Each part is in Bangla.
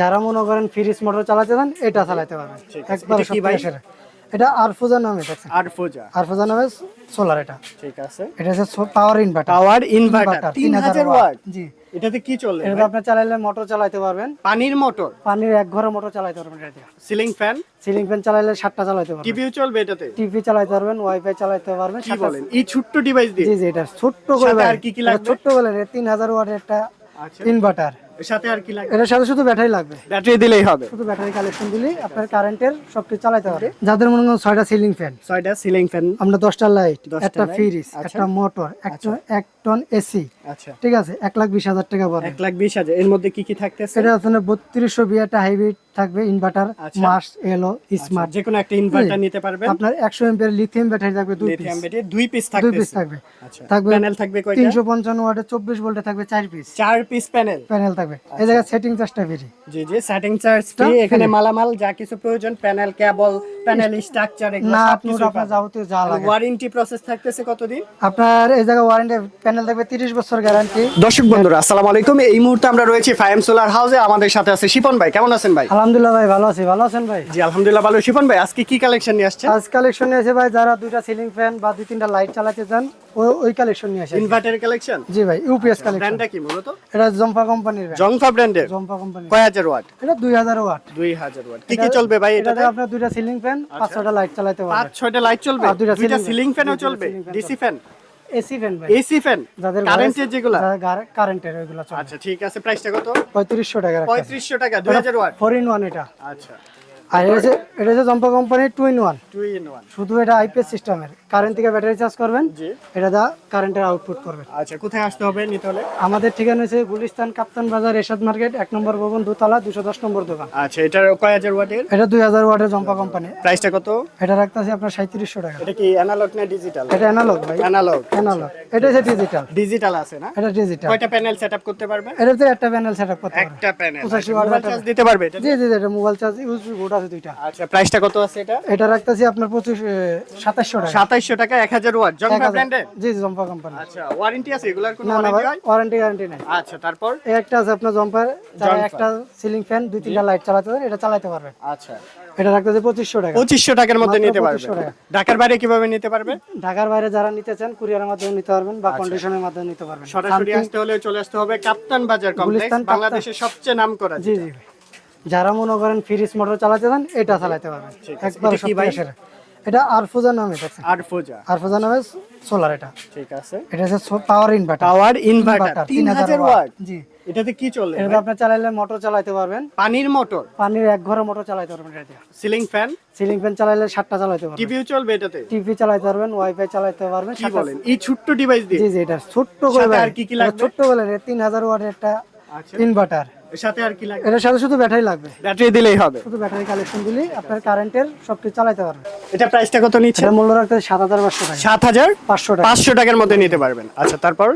যারা মনে করেন ফ্রিজ মোটর চালাতে চান এটা চালাতে পারবেন। একবার কি ভাই? এটা আরফুজা নামে দেখছেন? আর ফোজা আরফুজা নামে সোলার এটা। ঠিক আছে। এটা হচ্ছে পাওয়ার ইনভার্টার পাওয়ার ইনভার্টার তিন হাজার ওয়াট জি। এটাতে কি চলে এটা আপনি চালাইলে মোটর চালাতে পারবেন। পানির মোটর পানির এক ঘরে মোটর চালাতে পারবেন এটা দিয়ে। সিলিং ফ্যান সিলিং ফ্যান চালাইলে সাতটা চালাতে পারবেন। টিভিও চলবে এটাতে? টিভি চালাতে পারবেন ওয়াইফাই চালাতে পারবেন কি বলেন? এই ছোট্ট ডিভাইস দিয়ে? জি জি এটা ছোট্ট করে আর কি কি লাগবে? ছোট্ট বলে তিন হাজার ওয়াটের একটা আচ্ছা। ইনভার্টার এর সাথে আর কি লাগবে? এটার সাথে শুধু ব্যাটারি লাগবে। ব্যাটারি দিলেই হবে। শুধু ব্যাটারি কালেকশন দিলেই আপনার কারেন্টের সবকিছু চালাতে হবে। যাদের মনে করেন ছয়টা সিলিং ফ্যান ছয়টা সিলিং ফ্যান। আমরা দশটা লাইট একটা ফ্রিজ আচ্ছা। একটা মোটর একটা এক টন এসি। আচ্ছা। ঠিক আছে? এক লাখ বিশ হাজার টাকা পড়ে। এক লাখ বিশ হাজার। এর মধ্যে কি কি থাকতেছে? এটা আপনার বত্রিশশো বি একটা হাইব্রিড থাকবে ইনভার্টার। মাস এলো স্মার্ট যে কোনো একটা ইনভার্টার নিতে পারবেন। আপনার একশো এমপিয়ার লিথিয়াম ব্যাটারি থাকবে দুই পিস ব্যাটারি দুই পিস থাকবে দুই পিস থাকবে। আচ্ছা থাকবে প্যানেল থাকবে কয়টা? তিনশো পঞ্চান্ন ওয়াটের চব্বিশ ভোল্টে থাকবে চার পিস চার পিস প্যানেল প্যানেল থাকবে। এই জায়গায় সেটিং চার্জটা ফ্রি জি জি সেটিং চার্জ ফ্রি এখানে মালামাল যা কিছু প্রয়োজন প্যানেল কেবল প্যানেল স্ট্রাকচার এগুলো না সব আপনি কিছু আপনার যাবতীয় যা লাগে। ওয়ারেন্টি প্রসেস থাকতেছে কতদিন? আপনার এই জায়গায় ওয়ারেন্টি প্যানেল থাকবে তিরিশ বছর গ্যারান্টি দর্শক বন্ধুরা আসসালামু আলাইকুম। এই মুহূর্তে আমরা রয়েছি ফাইম সোলার হাউসে। আমাদের সাথে আছে শিপন ভাই। কেমন আছেন ভাই? আলহামদুলিল্লাহ ভাই ভালো আছি। ভালো আছেন ভাই? জি আলহামদুলিল্লাহ ভালো। শিপন ভাই আজকে কি কালেকশন নিয়ে আসছেন? আজ কালেকশন নিয়ে এসে ভাই যারা দুইটা সিলিং ফ্যান বা দুই তিনটা লাইট চালাতে চান ও- ওই কালেকশন নিয়ে আসে। ইনভার্টার কালেকশন জি ভাই ইউপিএস কালেকশন ব্র্যান্ডটা কি মূলত? এটা জম্পা কোম্পানির জংফা ব্র্যান্ডের জম্পা কোম্পানি কয় হাজার ওয়াট? এটা দুই হাজার ওয়াট। দুই হাজার ওয়াট। কি কি চলবে ভাই এটাতে? এটাতে আপনার দুইটা সিলিং ফ্যান পাঁচ ছটা লাইট চালাতে পাঁচ ছয়টা লাইট চলবে? আর দুইটা সিলিং। ফ্যানও চলবে? ডিসি ফ্যান এসি ফ্যান ভাই। এসি ফ্যান যাদের কারেন্টের যেগুলা? কারেন্টের ওইগুলো আচ্ছা ঠিক আছে প্রাইসটা কত? পঁয়ত্রিশশো টাকা পঁয়ত্রিশশো টাকা দুই হাজার ওয়াট ফোর ইন ওয়ান এটা। আচ্ছা। আর এটা হচ্ছে এটা হচ্ছে জম্পা কোম্পানির two in one two in one শুধু এটা আইপিএস সিস্টেমের কারেন্ট থেকে ব্যাটারি চার্জ করবেন। এটা দা কারেন্টের আউটপুট করবেন। আচ্ছা কোথায় আসতে হবে নিতে হলে? আমাদের ঠিকানা হচ্ছে গুলিস্তান কাপ্তান বাজার এরশাদ মার্কেট এক নম্বর ভবন দোতলা দুশো দশ নম্বর দোকান। আচ্ছা এটার কয় হাজার ওয়াটের? এটা দুই হাজার ওয়াটের জম্পা কোম্পানি। প্রাইসটা কত? এটা রাখতেছি আপনার সাঁত্রিশশো টাকা। এটা কি অ্যানালগ না ডিজিটাল এটা অ্যানালগ ভাই। অ্যানালগ অ্যানালগ এটা হচ্ছে ডিজিটাল ডিজিটাল আছে না? এটা ডিজিটাল কয়টা প্যানেল সেটআপ করতে পারবে এটাতে একটা প্যানেল সেট আপ করতে পারবেন। একটা প্যানেল পঁচাশি মোবাইল ওয়াটের চার্জ দিতে পারবে এটা? জি জি এটা মোবাইল চার্জ বোর্ড আছে দুইটা। আচ্ছা প্রাইসটা কত আছে এটা? এটা রাখতেছি আপনার পঁচিশ সাতাশশো টাকা। সাতাইশশো টাকা এক হাজার ওয়াট। এক জংফা হাজার- ব্র্যান্ডের জি জি জম্পা কোম্পানি আচ্ছা ওয়ারেন্টি আছে? এগুলার কোনো ওয়ারেন্টি হয়? ওয়ারেন্টি গ্যারান্টি নেই। আচ্ছা তারপর? এই একটা আছে আপনার জম্পার যারা একটা সিলিং ফ্যান দুই তিনটা লাইট চালাতে পারেন এটা চালাতে পারবেন আচ্ছা। এটা রাখতেছি পঁচিশশো টাকা। পঁচিশশো টাকার মধ্যে নিতে পারবে। ঢাকার বাইরে কীভাবে নিতে পারবে? ঢাকার বাইরে যারা নিতে চান কুরিয়ারের মাধ্যমে নিতে পারবেন বা কন্ডিশনের মাধ্যমে নিতে পারবেন। আচ্ছা। সরাসরি আসতে হলে চলে আসতে হবে কাপ্তান বাজার কমপ্লেক্স বাংলাদেশের সবচেয়ে নাম করা জি জি। যারা মনে করেন ফ্রিজ মোটর চালাতে চান এটা চালাতে পারবেন। একবার এটা কি এটা আরফুজা নামে দেখছেন আর আরফুজা নামে সোলার এটা। ঠিক আছে। এটা হচ্ছে পাওয়ার ইনভার্টার পাওয়ার ইনভার্টার তিন হাজার ওয়াট জি। এটাতে কি চলে এটা আপনি চালাইলে মোটর চালাতে পারবেন। পানির মোটর পানির এক ঘরে মোটর চালাতে পারবেন এটা। সিলিং ফ্যান সিলিং ফ্যান চালাইলে সাতটা চালাতে পারবেন। টিভিও চলবে এটাতে? টিভি চালাতে পারবেন ওয়াইফাই চালাতে পারবেন কি বলেন? এই ছোট্ট ডিভাইস দিয়ে? জি জি এটা ছোট্ট করে আর কি কি লাগবে? ছোট্ট বলে তিন হাজার ওয়াটের একটা আচ্ছা। ইনভার্টার এর সাথে আর কি লাগবে? এটার সাথে শুধু ব্যাটারি লাগবে। ব্যাটারি দিলেই হবে। শুধু ব্যাটারি কালেকশন দিলে আপনার কারেন্টের সবকিছু চালাতে পারবেন। এটা প্রাইসটা কত নিচ্ছে? মূল্য রাখতে সাত হাজার পাঁচশো টাকা। সাত হাজার? পাঁচশো টাকা। পাঁচশো টাকার মধ্যে নিতে পারবেন। আচ্ছা তারপর?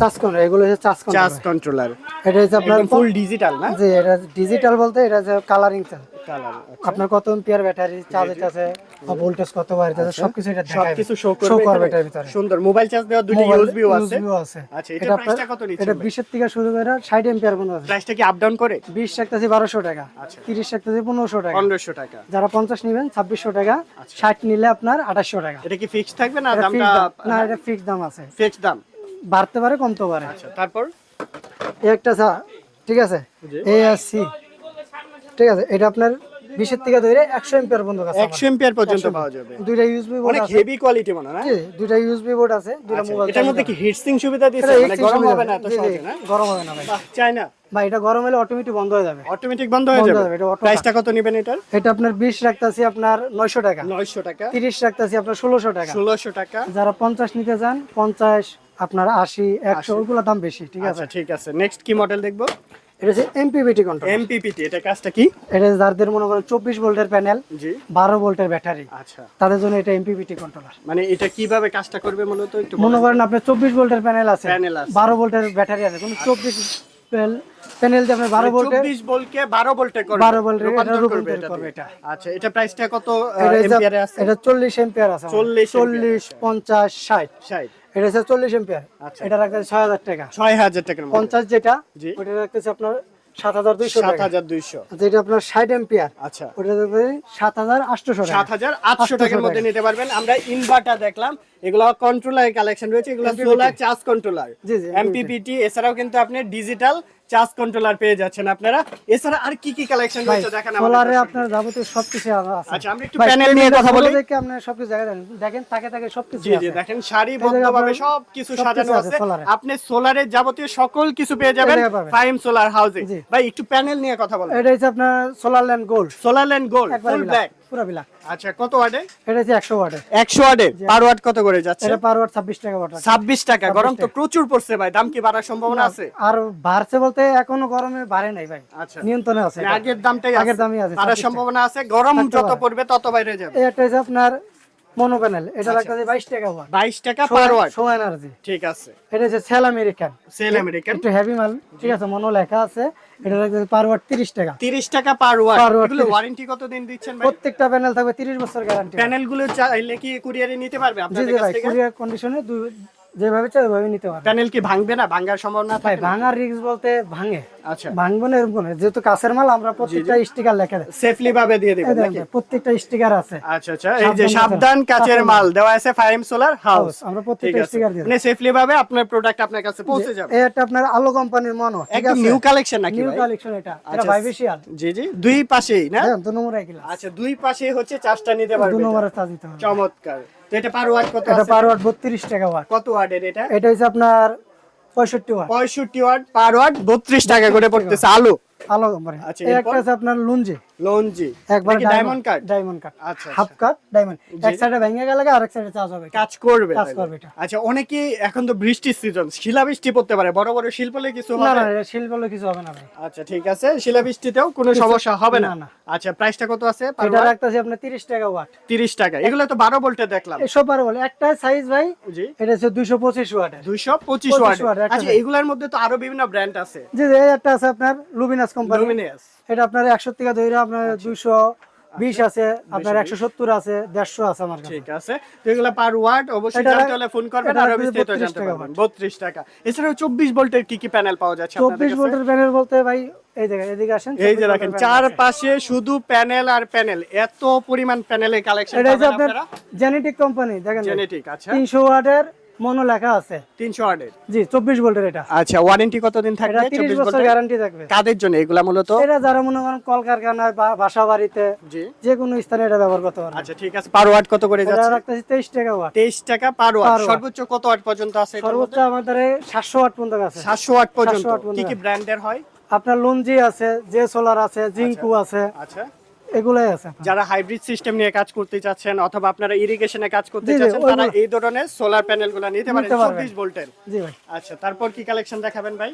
চার্জ কন্ট্রোল এগুলো হচ্ছে চার্জ চার্জ কন্ট্রোল কন্ট্রোলার। এটা হচ্ছে আপনার ফুল ডিজিটাল না? যে এটা ডিজিটাল বলতে এটা যে কালারিং চার্জ। কালার আপনার কত এম্পিয়ার ব্যাটারি চার্জ আছে ভোল্টেজ কত বার আছে সবকিছু এটা সবকিছু শো করবে এটার ভিতরে। সুন্দর। মোবাইল চার্জ দেওয়ার দুটো ইউএসবিও আছে। আছে। আচ্ছা এটা প্রাইসটা কত নিচ্ছে এটা বিশের থেকে শুরু করে ষাট এম্পিয়ার পর্যন্ত আছে। প্রাইসটা কি আপ ডাউন করে? বিশ রাখতেছি বারোশো টাকা আচ্ছা। তিরিশ রাখতেছি পনেরোশো টাকা। পনেরোশো টাকা। যারা পঞ্চাশ নেবেন ছাব্বিশশো টাকা ষাট নিলে আপনার আঠাশশো টাকা। এটা কি ফিক্সড থাকবে না দামটা দাম। না এটা ফিক্স দাম আছে। ফিক্সড দাম। বাড়তে পারে কমতে পারে। আচ্ছা তারপর? একটা চা ঠিক আছে? এ আর সি ঠিক আছে এটা আপনার বিশের থেকে ধরে একশো এম্পিয়ার পর্যন্ত আছে একশো এম্পিয়ার পর্যন্ত পাওয়া যাবে। দুইটা ইউএসবি বোর্ড অনেক হেভি কোয়ালিটি মনে না? জি, দুইটা ইউএসবি বোর্ড আছে দুইটা আচ্ছা, মোবাইল এটার মধ্যে কি হিট সিং সুবিধা দিয়েছে মানে গরম হবে না এত সহজে না? গরম হবে না ভাই। চাই না। ভাই এটা গরম হলে অটোমেটিক বন্ধ হয়ে যাবে। অটোমেটিক বন্ধ হয়ে যাবে? এটা প্রাইসটা কত নেবেন এটার? এটা আপনার বিশ রাখতেছি আপনার নয়শো টাকা। নয়শো টাকা। তিরিশ রাখতেছি আপনার ষোলোশো টাকা। ষোলোশো টাকা। যারা পঞ্চাশ নিতে চান পঞ্চাশ আপনার আশি একশো ওগুলো দাম বেশি ঠিক আছে? আচ্ছা ঠিক আছে। নেক্সট কি মডেল দেখব? এটা হচ্ছে এমপিবিটি কন্ট্রোল এমপিপিটি এটা কাজটা কি? এটা যাদের মনে করেন চব্বিশ ভোল্টের প্যানেল জি। বারো ভোল্টের ব্যাটারি। আচ্ছা। তাদের জন্য এটা কন্ট্রোলার মানে এটা কীভাবে কাজটা করবে মূলত একটু মনে করেন আপনার চব্বিশ ভোল্টের প্যানেল আছে Panel আছে। বারো ভোল্টের ব্যাটারি আছে কিন্তু চব্বিশ প্যানেল দিয়ে আপনার বারো ভোল্টের চব্বিশ ভোল্টকে বারো ভোল্টে করবে 12 ভোল্টের এটা রূপান্তর রূপান্তর করবে এটা করবে দিয়ে। এটা। আচ্ছা এটা প্রাইসটা কত এম্পিয়ারে আছে? এটা চল্লিশ এম্পিয়ার আছে। 40 চল্লিশ পঞ্চাশ ষাট। 60 এটা হচ্ছে চল্লিশ এম্পিয়ার আচ্ছা। এটা রাখতেছে ছয় হাজার টাকা। ছয় হাজার টাকা পঞ্চাশ যেটা ওটা রাখতেছে আপনার সাত হাজার দুইশো সাত হাজার দুইশো। আচ্ছা, আপনার ষাট এম্পিয়ার আচ্ছা। ওটা সাত হাজার আটশোশো সাত হাজার আটশো টাকার মধ্যে নিতে পারবেন। আমরা ইনভার্টার দেখলাম। এগুলো কন্ট্রোলার কালেকশন রয়েছে। এগুলো সোলার চার্জ কন্ট্রোলার জি, জি, এমপিপিটি এছাড়াও কিন্তু আপনি ডিজিটাল চার্জ কন্ট্রোলার পেয়ে যাচ্ছেন আপনারা। এছাড়া আর কি কি কালেকশন রয়েছে দেখেন আমাদের সোলারে আপনার যাবতীয় সবকিছু আছে। আচ্ছা, আমরা একটু panel নিয়ে কথা বলি। দেখে আপনার সবকিছু জায়গা দেখেন তাকে তাকে সবকিছু জি জি দেখেন সারিবদ্ধভাবে সবকিছু সাজানো আছে আছে। আপনি সোলারের যাবতীয় সকল কিছু পেয়ে যাবেন ফাইম সোলার হাউসে ভাই একটু প্যানেল নিয়ে কথা বলেন। এটা হচ্ছে আপনার solar land gold solar land gold full black পুরো আচ্ছা কত ওয়াটে? এটা হচ্ছে একশো ওয়াটের 100 ওয়াটে? পার ওয়াট কত করে যাচ্ছে? এটা পার ওয়াট ছাব্বিশ টাকা ওয়াট 26 টাকা। গরম তো প্রচুর পড়ছে ভাই দাম কি বাড়ার সম্ভাবনা আছে? আর বাড়ছে বলতে এখনও গরমে বাড়ে নাই ভাই। আচ্ছা। নিয়ন্ত্রণে আছে আগের দামটাই আগের দামই আছে, বাড়ার সম্ভাবনা আছে। গরম যত পড়বে তত বাইরে যাবে। হচ্ছে আপনার মনো প্যানেল আচ্ছা। এটা রাখতে বাইশ টাকা ওয়াট। 22 টাকা পার ওয়াট সো এনার্জি ঠিক আছে। এটা হচ্ছে সেল আমেরিকান সেল আমেরিকান একটু হেভি মাল ঠিক আছে মনো লেখা আছে। এটা রাখতে পার ওয়াট তিরিশ টাকা। 30 টাকা পার ওয়াট এগুলো ওয়ারেন্টি কত দিন দিচ্ছেন ভাই? প্রত্যেকটা প্যানেল থাকবে তিরিশ বছর গ্যারান্টি প্যানেলগুলো চাইলে কি কুরিয়ারে নিতে পারবে আপনাদের কাছ থেকে? কুরিয়ার কন্ডিশনে যেভাবে চাই ওইভাবে নিতে পারবে। প্যানেল কি ভাঙবে না? ভাঙার সম্ভাবনা ভাই ভাঙার রিস্ক বলতে ভাঙে। আচ্ছা। ভাঙবো না এরকম না। যেহেতু কাছের মাল আমরা প্রত্যেকটা স্টিকার লেখা দেয় সেফলি ভাবে দিয়ে দেখেন নাকি? প্রত্যেকটা স্টিকার আছে। আচ্ছা আচ্ছা। এই যে সাবধান কাচের মাল দেওয়া আছে ফাইম সোলার হাউস আমরা প্রত্যেকটা স্টিকার দিয়ে মানে সেফলি ভাবে আপনার প্রোডাক্ট আপনার কাছে পৌঁছে যাবে। একটা আপনার আলো কোম্পানির মনো একদম নিউ কালেকশন নাকি নিউ কালেকশন এটা। এটা আচ্ছা, ভাইবেশিয়াল জি জি। দুই পাশেই না? হ্যাঁ দু নম্বর একই আচ্ছা দুই পাশে হচ্ছে চার্জটা নিতে পারবে এটা। নম্বরের চার্জ দিতে হবে চমৎকার। তো এটা পার ওয়াট কত এটা পার ওয়াট টাকা ওয়াট কত ওয়াটের এটা? আপনার ওয়াট ওয়াট পার ওয়াট টাকা করে পড়তেছে আলো। আলো আচ্ছা, এটা এরপর? একটা আছে আপনার লুঞ্জি। লঞ্জি। একবার ডায়মন্ড কার্ড ডায়মন্ড কাট আচ্ছা, হাফ কাট ডায়মন্ড এক সাইডে ভেঙে গেলে আরেক সাইডে চার্জ হবে কাজ করবে কাজ করবে এটা। আচ্ছা এখন তো বৃষ্টির সিজন শিলাবৃষ্টি পড়তে পারে। বড় বড় শিল্পলে কিছু হবে না এটা শিল বলে কিছু হবে না ভাই। আচ্ছা ঠিক আছে। শিলাবৃষ্টিতেও কোনো সমস্যা হবে না? না, না। আচ্ছা প্রাইসটা কত আছে এটা রাখতেছি আপনার তিরিশ টাকা ওয়াট তিরিশ টাকা। এগুলো তো বারো ভোল্টে দেখলাম। এসব বলে একটা সাইজ ভাই জি। এটা হচ্ছে দুইশো পঁচিশ ওয়াটের দুইশো পঁচিশ 25 ওয়াট আচ্ছা এগুলোর মধ্যে তো আরও বিভিন্ন ব্র্যান্ড আছে। জি একটা আছে আপনার লুমিনাস কোম্পানি লুমিনিয়াস এটা আপনার একশো টাকা ধরে আপনার আচ্ছা। দুইশো বিশ আছে আপনার একশো সত্তর আছে দেড়শো আছে আমার ঠিক আছে। তো এগুলো পার ওয়াট অবশ্যই এটা- জানতে হলে ফোন করবেন আরও বিস্তারিত জানতে পারবেন। বত্রিশ টাকা। এছাড়াও চব্বিশ ভোল্টের কি কি প্যানেল পাওয়া যাচ্ছে চব্বিশ ভোল্টের প্যানেল বলতে ভাই এই দেখেন এদিকে আসেন এই যে 24 রাখেন চার পাশে শুধু প্যানেল আর প্যানেল এত পরিমাণ প্যানেলের কালেকশন এটা আপনার আপনারা? জেনেটিক কোম্পানি দেখেন জেনেটিক আচ্ছা। তিনশো ওয়াটের মনো লেখা আছে। তিনশো ওয়াটের জি চব্বিশ ভোল্টের এটা। আচ্ছা ওয়ারেন্টি কতদিন থাকবে? তিরিশ চব্বিশ বছর গ্যারান্টি থাকবে। কাদের জন্য? এগুলা মূলত? এটা যারা মনে করেন কলকারখানায় বা বাসা বাড়িতে জি। যে কোনো স্থানে এটা ব্যবহার করতে পারবে আচ্ছা ঠিক আছে। পার ওয়াট কত করে এটা রাখতেছি তেইশ টাকা ওয়াট তেইশ টাকা পার ওয়াট সর্বোচ্চ কত ওয়াট পর্যন্ত আছে সর্বোচ্চ আমাদের সাতশো ওয়াট পর্যন্ত আছে। সাতশো ওয়াট পর্যন্ত। 700 পর্যন্ত কি কি ব্র্যান্ডের হয়? আপনার লঞ্জি আছে জে সোলার আছে জিঙ্কু আছে। আচ্ছা। এগুলাই আছে যারা হাইব্রিড সিস্টেম নিয়ে কাজ করতে চাচ্ছেন অথবা আপনারা ইরিগেশনে কাজ করতে চাচ্ছেন তারা এই ধরনের সোলার প্যানেলগুলো নিতে পারেন নিতে পারবেন। চব্বিশ ভোল্টের। জি ভাই। আচ্ছা তারপর কি কালেকশন দেখাবেন ভাই?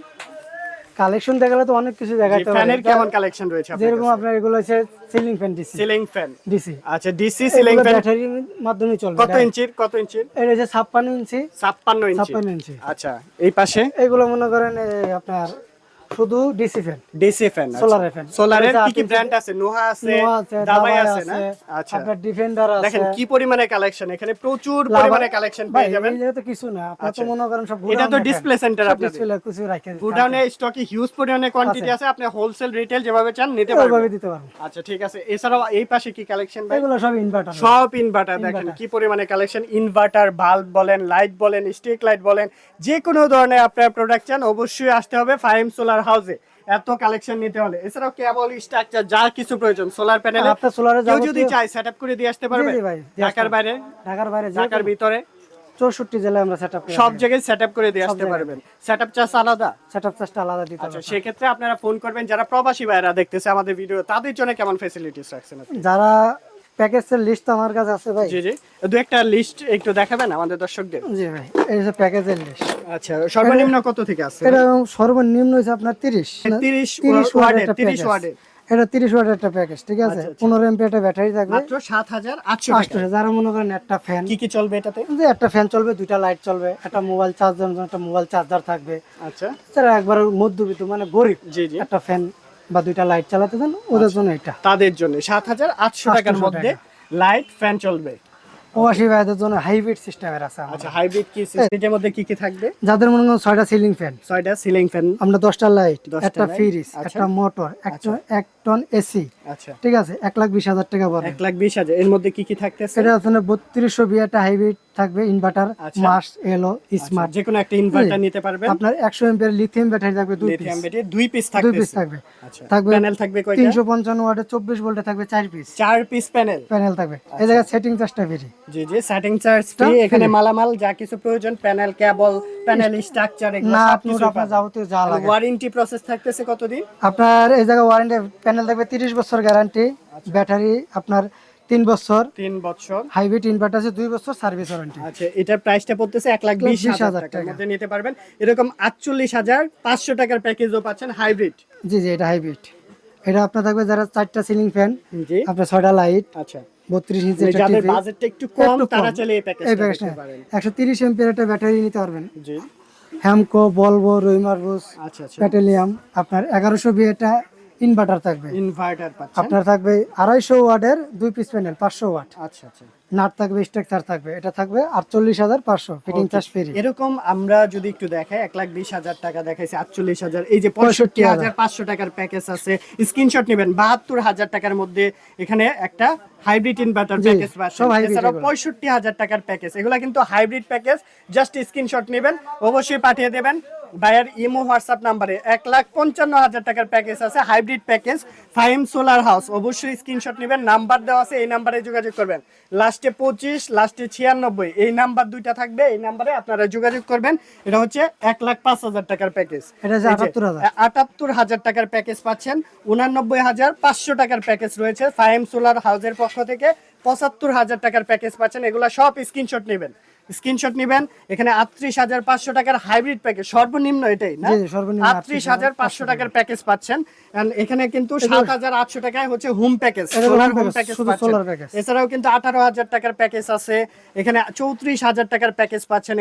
কালেকশন দেখালে তো অনেক কিছু দেখাতে পারে ফ্যানের কেমন কালেকশন রয়েছে যেরকম আপনার এগুলো হচ্ছে ceiling fan DC ceiling fan DC আচ্ছা ডিসি সিলিং ফ্যান ব্যাটারির মাধ্যমে চলবে কত ইঞ্চির কত ইঞ্চির? এটা হচ্ছে ছাপ্পান্ন ইঞ্চি। ছাপ্পান্ন ইঞ্চি। ছাপ্পান্ন ইঞ্চি। আচ্ছা এই পাশে? এগুলো মনে করেন আপনার শুধু ডিসি ফ্যান ডিসি ফ্যান সোলারের ফ্যান সোলারের কি কি ব্র্যান্ড আছে? নোহা আছে দাবাই আছে না? আচ্ছা। আপনার ডিফেন্ডার আছে। দেখেন কি পরিমাণে কালেকশন এখানে প্রচুর পরিমাণে কালেকশন পেয়ে যাবেন। এই তো কিছু না আপনার তো আচ্ছা। মনে করেন সব এটা তো display center আপনাদের। ডিসপ্লে কিছু রাখে গুডাউনে স্টকে হিউজ পরিমাণে কোয়ান্টিটি আছে। আপনি হোলসেল রিটেল যেভাবে চান নিতে ওইভাবে দিতে পারব। আচ্ছা ঠিক আছে। এছাড়াও এই পাশে কি কালেকশন ভাই? এগুলো সব ইনভার্টার সব ইনভার্টার দেখেন কি পরিমাণে কালেকশন ইনভার্টার বাল্ব বলেন লাইট বলেন স্ট্রিক লাইট বলেন যে কোনো ধরনের আপনার প্রোডাক্ট চান অবশ্যই আসতে হবে ফাইম সোলার হাউসে এত কালেকশন নিতে হলে। এছাড়াও কেবল স্ট্রাকচার যা কিছু প্রয়োজন সোলার প্যানেলে আপনার সোলারে কেউ যদি চায় সেটআপ করে দিয়ে আসতে পারবে। ঢাকার বাইরে ঢাকার বাইরে ঢাকার ভিতরে চৌষট্টি জেলায় আমরা সেট আপ সব জায়গায় সেটআপ করে দিয়ে আসতে পারবেন। সেটআপ চার্জ আলাদা। সেট আপ চার্জটা আলাদা দিতে আচ্ছা হবে। সেক্ষেত্রে আপনারা ফোন করবেন। যারা প্রবাসী ভাইরা দেখতেছে আমাদের ভিডিও তাদের জন্য কেমন ফেসিলিটিস রাখছেন যারা প্যাকেজের লিস্ট আমার কাছে আছে ভাই। জি জি। দু একটা লিস্ট একটু দেখাবেন আমাদের দর্শকদের? জি ভাই এই যে প্যাকেজের লিস্ট আচ্ছা সর্বনিম্ন কত থেকে আছে? এটা সর্বনিম্ন হচ্ছে আপনার তিরিশ। 30 তিরিশ ওয়াটের, ওয়াটের একটা 30 প্যাকেজ ওয়াটের। এটা তিরিশ ওয়াটের একটা প্যাকেজ ঠিক আছে? আচ্ছা, আচ্ছা। পনেরো এমপি একটা ব্যাটারি থাকবে। মাত্র সাত হাজার আটশো আটশো যারা মনে করেন একটা ফ্যান কি কি চলবে এটাতে? যে একটা ফ্যান চলবে দুইটা লাইট চলবে একটা মোবাইল চার্জার একটা মোবাইল চার্জার থাকবে। আচ্ছা। যারা একবার মধ্যবিত্ত মানে গরিব জি জি। একটা ফ্যান বা দুইটা লাইট চালাতে দেন ওদের জন্য এটা। তাদের জন্য। সাত হাজার আটশো টাকার মধ্যে লাইট ফ্যান চলবে। প্রবাসী ভাইদের জন্য হাইব্রিড সিস্টেমের আছে আচ্ছা হাইব্রিড কি সিস্টেমের মধ্যে কি কি থাকবে? যাদের মনে হয় ছয়টা সিলিং ফ্যান ছয়টা সিলিং ফ্যান আমরা দশটা লাইট 10টা একটা ফ্রিজ আচ্ছা। একটা মোটর এক টন এসি আচ্ছা। ঠিক আছে এক লাখ বিশ হাজার টাকা পড়বে। এক লাখ বিশ হাজার এর মধ্যে কি কি থাকতেছে এটা আপনার বত্রিশশো বি একটা হাইব্রিড থাকবে ইনভার্টার আচ্ছা। মাস এলো স্মার্ট। যে কোনো একটা ইনভার্টার নিতে পারবেন। আপনার একশো এমপিয়ার লিথিয়াম ব্যাটারি থাকবে দুই পিস দুই পিস দুই পিস থাকবে। আচ্ছা থাকবে প্যানেল থাকবে কয়টা? তিনশো পঞ্চান্ন ওয়াটে চব্বিশ ভোল্টে থাকবে চার পিস চার পিস প্যানেল প্যানেল থাকবে। আচ্ছা। এই জায়গায় সেটিং চার্জটা ফ্রি জি জি সেটিং চার্জ ফ্রি এখানে মালামাল যা কিছু প্রয়োজন প্যানেল কেবল প্যানেল স্ট্রাকচার এগুলো সব কিছু আপনার যাবতীয় যা লাগে। ওয়ারেন্টি প্রসেস থাকতেছে কতদিন? আপনার এই জায়গায় ওয়ারেন্টি প্যানেল থাকবে তিরিশ বছর গ্যারান্টি আচ্ছা। ব্যাটারি আপনার তিন বছর। তিন বছর। হাইব্রিড ইনভার্টার আছে দুই বছর সার্ভিস ওয়ারেন্টি আচ্ছা এটার প্রাইসটা পড়তেছে এক লাখ বিশ হাজার টাকার মধ্যে নিতে পারবেন। এরকম আটচল্লিশ হাজার পাঁচশো টাকার প্যাকেজও পাচ্ছেন হাইব্রিড জি জি এটা হাইব্রিড এটা আপনার থাকবে যারা চারটা সিলিং ফ্যান জি। আপনার ছয়টা লাইট আচ্ছা। বত্রিশ ইঞ্চি মানে যাদের বাজেটটা একটু কম তারা। চাইলে এই প্যাকেজটা নিতে পারেন। একশো তিরিশ এমপিয়ার একটা ব্যাটারি নিতে পারবেন। জি। হ্যামকো বলব রইমারবুস আচ্ছা আচ্ছা। প্যাটেলিয়াম আপনার এগারোশো বি একটা ইনভার্টার থাকবে। ইনভার্টার পাচ্ছেন। আপনার থাকবে আড়াইশো ওয়াটের দুই পিস প্যানেল পাঁচশো ওয়াট। আচ্ছা আচ্ছা। নাট থাকবে স্ট্রাকচার থাকবে এটা থাকবে আটচল্লিশ হাজার পাঁচশো ফিটিং চার্জ ফ্রি এরকম আমরা যদি একটু দেখাই এক লাখ বিশ হাজার টাকা দেখাইছি আটচল্লিশ হাজার। এই যে পঁয়ষট্টি হাজার। পাঁচশো টাকার প্যাকেজ আছে। স্ক্রিনশট নেবেন বাহাত্তর হাজার টাকার মধ্যে এখানে একটা হাইব্রিড ইনভার্টার প্যাকেজ এছাড়াও। পঁয়ষট্টি হাজার টাকার প্যাকেজ এগুলা কিন্তু হাইব্রিড প্যাকেজ জাস্ট স্ক্রিনশট নেবেন অবশ্যই পাঠিয়ে দেবেন। বায়ার ইমো হোয়াটসঅ্যাপ নাম্বারে এক লাখ পঞ্চান্ন হাজার টাকার প্যাকেজ আছে hybrid package Faim solar house অবশ্যই স্ক্রিনশট নেবেন নাম্বার দেওয়া আছে এই নাম্বারে যোগাযোগ করবেন। লাস্টে পঁচিশ লাস্টে ছিয়ানব্বই এই নাম্বার দুইটা থাকবে এই নাম্বারে আপনারা যোগাযোগ করবেন। এটা হচ্ছে এক লাখ পাঁচ হাজার টাকার প্যাকেজ আটাত্তর হাজার। টাকার প্যাকেজ পাচ্ছেন উনানব্বই হাজার পাঁচশো টাকার প্যাকেজ রয়েছে ফাইম সোলার হাউসের পক্ষ থেকে পঁচাত্তর হাজার টাকার প্যাকেজ পাচ্ছেন। এগুলা সব স্ক্রিনশট নেবেন। স্ক্রিনশট নেবেন এখানে আটত্রিশ হাজার পাঁচশো টাকার হাইব্রিড প্যাকেজ সর্বনিম্ন এটাই না? আটত্রিশ হাজার পাঁচশো টাকার প্যাকেজ পাচ্ছেন। এখানে কিন্তু সাত হাজার আটশো টাকায় হচ্ছে home package solar home package শুধু এছাড়াও কিন্তু আঠারো হাজার টাকার প্যাকেজ আছে। এখানে চৌত্রিশ হাজার টাকার প্যাকেজ পাচ্ছেন।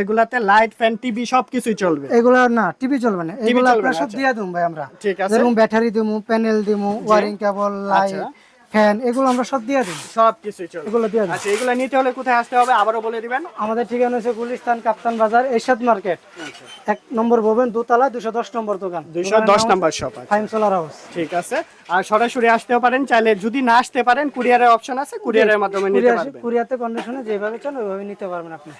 এগুলাতে লাইট ফ্যান টিভি সবকিছুই চলবে। এগুলো না টিভি চলবে না। এগুলো সব আচ্ছা। দিয়ে দেবো ভাই আমরা। ঠিক আছে। ব্যাটারি দেবো প্যানেল দেবো ওয়ারিং কেবল লাইট। ফ্যান এগুলো আমরা সব দিয়ে দিই। সব চলবে এগুলো দিয়ে দিই। আচ্ছা এগুলো নিতে হলে কোথায় আসতে হবে আবারও বলে দিবেন? আমাদের ঠিকানা হচ্ছে গুলিস্তান কাপ্তান বাজার এরশাদ মার্কেট। এক নম্বর বলবেন দোতলা দুশো দশ নম্বর দোকান। দুইশো দশ number shop Faim solar house. ঠিক আছে। আর সরাসরি আসতেও পারেন চাইলে যদি না আসতে পারেন কুরিয়ারের অপশন আছে কুরিয়ারের মাধ্যমে নিতে পারবেন। কুরিয়াতে কন্ডিশনে যেভাবে চান ওইভাবে নিতে পারবেন আপনি।